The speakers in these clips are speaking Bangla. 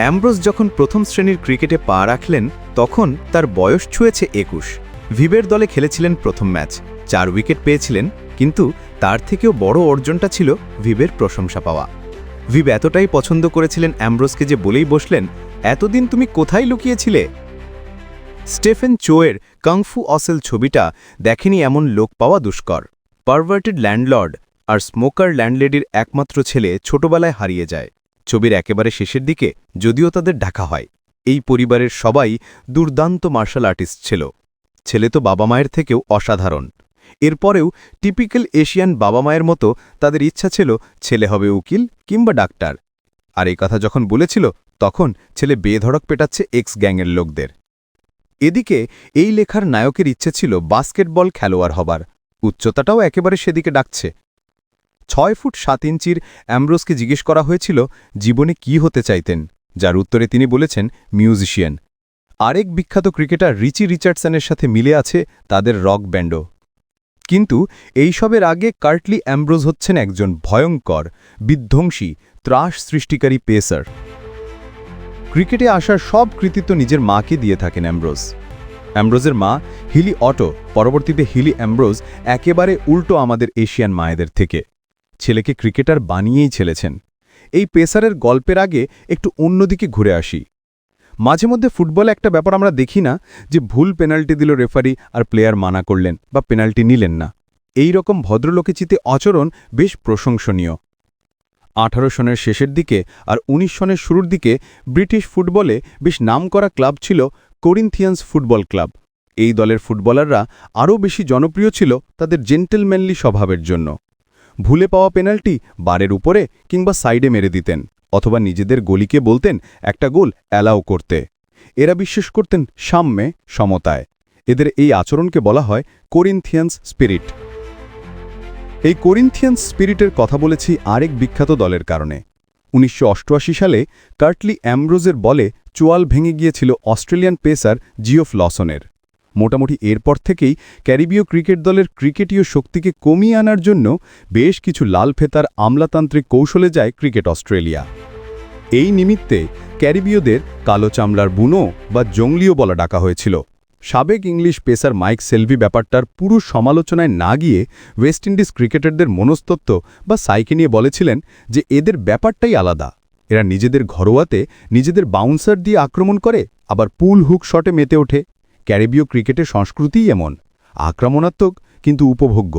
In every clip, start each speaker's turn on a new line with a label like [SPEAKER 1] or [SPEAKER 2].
[SPEAKER 1] অ্যাম্ব্রোস যখন প্রথম শ্রেণির ক্রিকেটে পা রাখলেন, তখন তার বয়স ছুঁয়েছে একুশ। ভিভের দলে খেলেছিলেন প্রথম ম্যাচ। চার উইকেট পেয়েছিলেন, কিন্তু তার থেকেও বড় অর্জনটা ছিল ভিভের প্রশংসা পাওয়া। ভিভ এতটাই পছন্দ করেছিলেন অ্যাম্ব্রোসকে যে বলেই বসলেন, এতদিন তুমি কোথায় লুকিয়েছিলে? স্টেফেন চোয়ের কাংফু অসেল ছবিটা দেখেনি এমন লোক পাওয়া দুষ্কর। পারভার্টেড ল্যান্ডলর্ড আর স্মোকার ল্যান্ডলেডির একমাত্র ছেলে ছোটবেলায় হারিয়ে যায়। ছবির একেবারে শেষের দিকে যদিও তাদের ঢাকা হয়। এই পরিবারের সবাই দুর্দান্ত মার্শাল আর্টিস্ট ছিল। ছেলে তো বাবা মায়ের থেকেও অসাধারণ। এরপরেও টিপিক্যাল এশিয়ান বাবা মায়ের মতো তাদের ইচ্ছা ছিল ছেলে হবে উকিল কিংবা ডাক্তার। আর এই কথা যখন বলেছিল, তখন ছেলে বেধড়ক পেটাচ্ছে এক্স গ্যাংয়ের লোকদের। এদিকে এই লেখার নায়কের ইচ্ছে ছিল বাস্কেটবল খেলোয়াড় হবার। উচ্চতাটাও একেবারে সেদিকে ডাকছে। ছয় ফুট সাত ইঞ্চির অ্যাম্ব্রোসকে জিজ্ঞেস করা হয়েছিল, জীবনে কি হতে চাইতেন? যার উত্তরে তিনি বলেছেন, মিউজিশিয়ান। আরেক বিখ্যাত ক্রিকেটার রিচি রিচার্ডসনের সাথে মিলে আছে তাদের রক ব্যান্ডও। কিন্তু এইসবের আগে কার্টলি অ্যাম্ব্রোজ হচ্ছেন একজন ভয়ঙ্কর, বিধ্বংসী, ত্রাস সৃষ্টিকারী পেসার। ক্রিকেটে আসার সব কৃতিত্ব নিজের মাকে দিয়ে থাকেন অ্যাম্ব্রোজ অ্যাম্ব্রোজের মা হিলি অটো, পরবর্তীতে হিলি অ্যাম্ব্রোজ একেবারে উল্টো আমাদের এশিয়ান মায়েদের থেকে। ছেলেকে ক্রিকেটার বানিয়েই ছেলেছেন। এই পেসারের গল্পের আগে একটু অন্যদিকে ঘুরে আসি। মাঝে মধ্যে ফুটবলে একটা ব্যাপার আমরা দেখি না যে ভুল পেনাল্টি দিল রেফারি আর প্লেয়ার মানা করলেন বা পেনাল্টি নিলেন না। এই রকম ভদ্রলোকেচিতে আচরণ বেশ প্রশংসনীয়। আঠারো সনের শেষের দিকে আর উনিশ সনের শুরুর দিকে ব্রিটিশ ফুটবলে বেশ নামকরা ক্লাব ছিল কোরিন্থিয়ান্স ফুটবল ক্লাব। এই দলের ফুটবলাররা আরও বেশি জনপ্রিয় ছিল তাদের জেন্টেলম্যানলি স্বভাবের জন্য। ভুলে পাওয়া পেনাল্টি বারের উপরে কিংবা সাইডে মেরে দিতেন, অথবা নিজেদের গলিকে বলতেন, একটা গোল অ্যালাও করতে। এরা বিশ্বাস করতেন সাম্যে, সমতায়। এদের এই আচরণকে বলা হয় কোরিন্থিয়ান্স স্পিরিট। এই কোরিন্থিয়ান্স স্পিরিটের কথা বলেছি আরেক বিখ্যাত দলের কারণে। উনিশশো অষ্টআশি সালে কার্টলি অ্যামব্রোজের বলে চোয়াল ভেঙে গিয়েছিল অস্ট্রেলিয়ান পেসার জিওফ লসনের। মোটামুটি এরপর থেকেই ক্যারিবীয় ক্রিকেট দলের ক্রিকেটীয় শক্তিকে কমিয়ে আনার জন্য বেশ কিছু লাল ফেতার আমলাতান্ত্রিক কৌশলে যায় ক্রিকেট অস্ট্রেলিয়া। এই নিমিত্তে ক্যারিবীয়দের কালো চামড়ার বুনো বা জঙ্গলিও বলা ডাকা হয়েছিল। সাবেক ইংলিশ পেসার মাইক সেলভি ব্যাপারটার পুরো সমালোচনায় না গিয়ে ওয়েস্ট ইন্ডিজ ক্রিকেটারদের মনস্তত্ত্ব বা সাইকে নিয়ে বলেছিলেন যে এদের ব্যাপারটাই আলাদা। এরা নিজেদের ঘরোয়াতে নিজেদের বাউন্সার দিয়ে আক্রমণ করে, আবার পুল হুক শটে মেতে ওঠে। ক্যারিবীয় ক্রিকেটের সংস্কৃতিই এমন, আক্রমণাত্মক কিন্তু উপভোগ্য,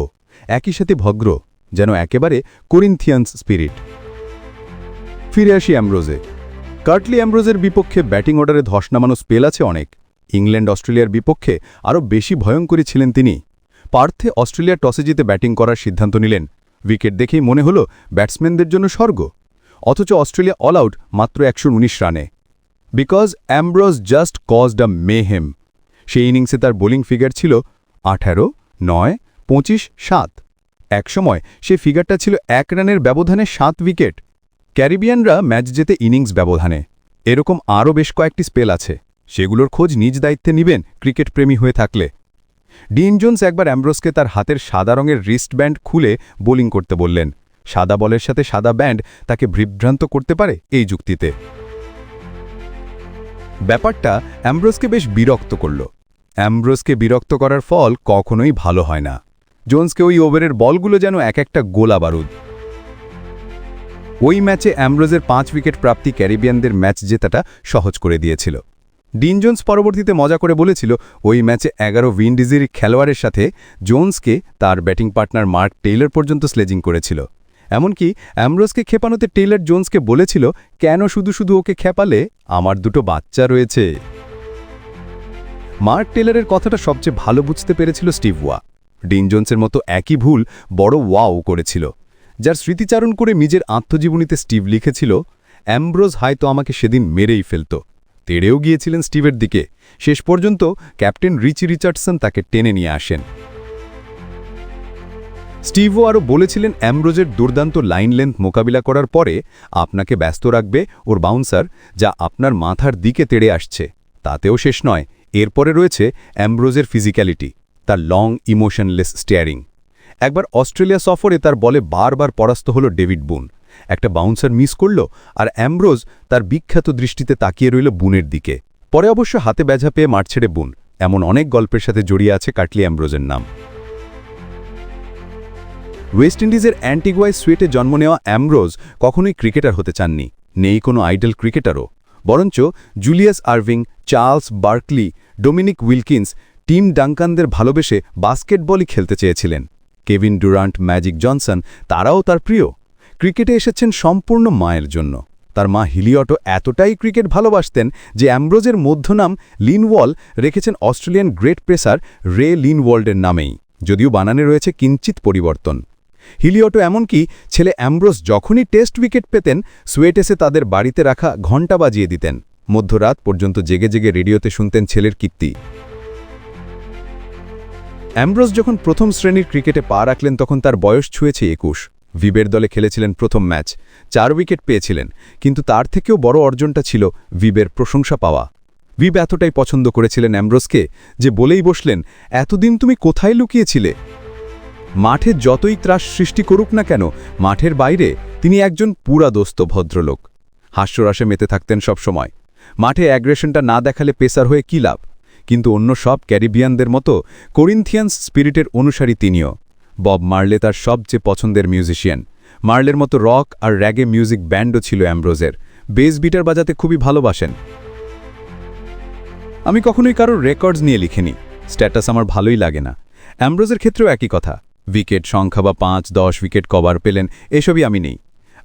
[SPEAKER 1] একই সাথে ভগ্র, যেন একেবারে কোরিন্থিয়ান্স স্পিরিট ফিরে আসি অ্যামব্রোজে কার্টলি অ্যামব্রোজের বিপক্ষে ব্যাটিং অর্ডারে ধস নামানো স্পেল আছে অনেক, ইংল্যান্ড অস্ট্রেলিয়ার বিপক্ষে আরও বেশি ভয়ঙ্করী ছিলেন তিনি। পার্থে অস্ট্রেলিয়া টসে জিতে ব্যাটিং করার সিদ্ধান্ত নিলেন, উইকেট দেখেই মনে হল ব্যাটসম্যানদের জন্য স্বর্গ, অথচ অস্ট্রেলিয়া অল আউট মাত্র একশো উনিশ রানে। Because Ambrose just caused a mayhem সেই ইনিংসে তার বোলিং ফিগার ছিল আঠারো, নয়, পঁচিশ, সাত। একসময় সে ফিগারটা ছিল এক রানের ব্যবধানে সাত উইকেট ক্যারিবিয়ানরা ম্যাচ জেতে ইনিংস ব্যবধানে। এরকম আরও বেশ কয়েকটি স্পেল আছে। সেগুলোর খোঁজ নিজ দায়িত্বে নিবেন ক্রিকেট প্রেমী হয়ে থাকলে। ডিন জোন্স একবার অ্যাম্ব্রোসকে তার হাতের সাদা রঙের রিস্ট ব্যান্ড খুলে বোলিং করতে বললেন, সাদা বলের সাথে সাদা ব্যান্ড তাকে বিভ্রান্ত করতে পারে এই যুক্তিতে? ব্যাপারটা অ্যাম্ব্রোসকে বেশ বিরক্ত করল। অ্যাম্ব্রোসকে বিরক্ত করার ফল কখনোই ভালো হয় না। জোন্সকে ওই ওভারের বলগুলো যেন এক একটা গোলা বারুদ। ওই ম্যাচে অ্যামব্রোজের পাঁচ উইকেট প্রাপ্তি ক্যারিবিয়ানদের ম্যাচ জেতাটা সহজ করে দিয়েছিল। ডিন জোন্স পরবর্তীতে মজা করে বলেছিল, ওই ম্যাচে এগারো উইন্ডিজের খেলোয়াড়ের সাথে জোন্সকে তার ব্যাটিং পার্টনার মার্ক টেইলর পর্যন্ত স্লেজিং করেছিল। এমনকি অ্যামব্রোজকে খেপানোতে টেইলর জোন্সকে বলেছিল, কেন শুধু শুধু ওকে খেপালে? আমার দুটো বাচ্চা রয়েছে। মার্ক টেলরের কথাটা সবচেয়ে ভালো বুঝতে পেরেছিল স্টিভ ওয়া। ডিন জোন্সের মতো একই ভুল বড় ওয়াও করেছিল, যার স্মৃতিচারণ করে নিজের আত্মজীবনীতে স্টিভ লিখেছিল, অ্যাম্ব্রোজ হয়তো আমাকে সেদিন মেরেই ফেলত। তেড়েও গিয়েছিলেন স্টিভের দিকে। শেষ পর্যন্ত ক্যাপ্টেন রিচি রিচার্ডসন তাকে টেনে নিয়ে আসেন। স্টিভও আরও বলেছিলেন, অ্যামব্রোজের দুর্দান্ত লাইন লেন্থ মোকাবিলা করার পরে আপনাকে ব্যস্ত রাখবে ওর বাউন্সার, যা আপনার মাথার দিকে তেড়ে আসছে। তাতেও শেষ নয়। এরপরে রয়েছে অ্যামব্রোজের ফিজিক্যালিটি, তার লং, ইমোশনলেস স্টেয়ারিং। একবার অস্ট্রেলিয়া সফরে তার বলে বারবার পরাস্ত হল ডেভিড বুন।
[SPEAKER 2] একটা বাউন্সার মিস করল আর অ্যাম্ব্রোজ তার বিখ্যাত দৃষ্টিতে তাকিয়ে রইল বুনের দিকে। পরে অবশ্য হাতে ব্যাঝা পেয়ে মাঠ ছেড়ে বুন। এমন অনেক গল্পের সাথে জড়িয়ে আছে কাটলি অ্যামব্রোজের নাম। ওয়েস্ট ইন্ডিজের অ্যান্টিগুয়াই সুয়েটে জন্ম নেওয়া অ্যাম্ব্রোজ কখনোই ক্রিকেটার হতে চাননি। নেই কোনো আইডল ক্রিকেটারও। বরঞ্চ Julius Erving, Charles Barkley, Dominique Wilkins, Tim ডাঙ্কানদের ভালোবেসে বাস্কেটবলই খেলতে চেয়েছিলেন। কেভিন ডুরান্ট, ম্যাজিক জনসন, তারাও তার প্রিয়। ক্রিকেটে এসেছেন সম্পূর্ণ মায়ের জন্য। তার মা হিলিয়টো এতটাই ক্রিকেট ভালোবাসতেন যে অ্যামব্রোজের মধ্যনাম লিনওয়াল রেখেছেন অস্ট্রেলিয়ান গ্রেট প্রেসার রে লিনওয়ার্ল্ডের নামেই। যদিও বানানে রয়েছে কিঞ্চিত পরিবর্তন। হিলিয়টো এমনকি ছেলে অ্যাম্ব্রোস যখনই টেস্ট উইকেট পেতেন সুয়েটেসে তাদের বাড়িতে রাখা ঘণ্টা বাজিয়ে দিতেন। মধ্যরাত পর্যন্ত জেগে জেগে রেডিওতে শুনতেন ছেলের কীর্তি। অ্যামব্রোস যখন প্রথম শ্রেণির ক্রিকেটে পা রাখলেন, তখন তার বয়স ছুঁয়েছে একুশ। ভিবের দলে খেলেছিলেন প্রথম ম্যাচ। চার উইকেট পেয়েছিলেন, কিন্তু তার থেকেও বড় অর্জনটা ছিল ভিবের প্রশংসা পাওয়া। ভিব এতটাই পছন্দ করেছিলেন অ্যাম্ব্রোসকে যে বলেই বসলেন, এতদিন তুমি কোথায় লুকিয়েছিলে? মাঠে যতই ত্রাস সৃষ্টি করুক না কেন, মাঠের বাইরে তিনি একজন পুরাদোস্ত ভদ্রলোক। হাস্যরাসে মেতে থাকতেন সবসময়। মাঠে অ্যাগ্রেশনটা না দেখালে পেসার হয়ে কী লাভ? কিন্তু অন্য সব ক্যারিবিয়ানদের মতো করিন্থিয়ান্স স্পিরিটের অনুসারী তিনিও। বব মার্লে তার সবচেয়ে পছন্দের মিউজিশিয়ান। মার্লের মতো রক আর র্যাগে মিউজিক ব্যান্ডও ছিল অ্যামব্রোজের। বেস বিটার বাজাতে খুবই ভালোবাসেন। আমি কখনোই কারোর রেকর্ডস নিয়ে লিখিনি। স্ট্যাটাস আমার ভালোই লাগে না। অ্যামব্রোজের ক্ষেত্রেও একই কথা। উইকেট সংখ্যা বা পাঁচ, দশ উইকেট কভার পেলেন, এসবই আমি নেই।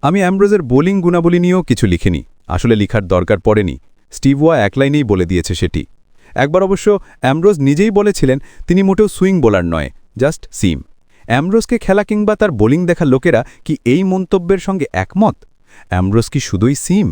[SPEAKER 2] আমি অ্যামব্রোজের বোলিং গুণাবলী নিয়েও কিছু লিখিনি, আসলে লিখার দরকার পড়েনি স্টিভওয়া এক লাইনেই বলে দিয়েছে সেটি। একবার অবশ্য অ্যামব্রোজ নিজেই বলেছিলেন, তিনি মোটেও সুইং বোলার নয়, জাস্ট সিম। অ্যামব্রোজকে খেলা কিংবা তার বোলিং দেখা লোকেরা কি এই মন্তব্যের সঙ্গে একমত? অ্যামব্রোজ কি শুধুই সিম?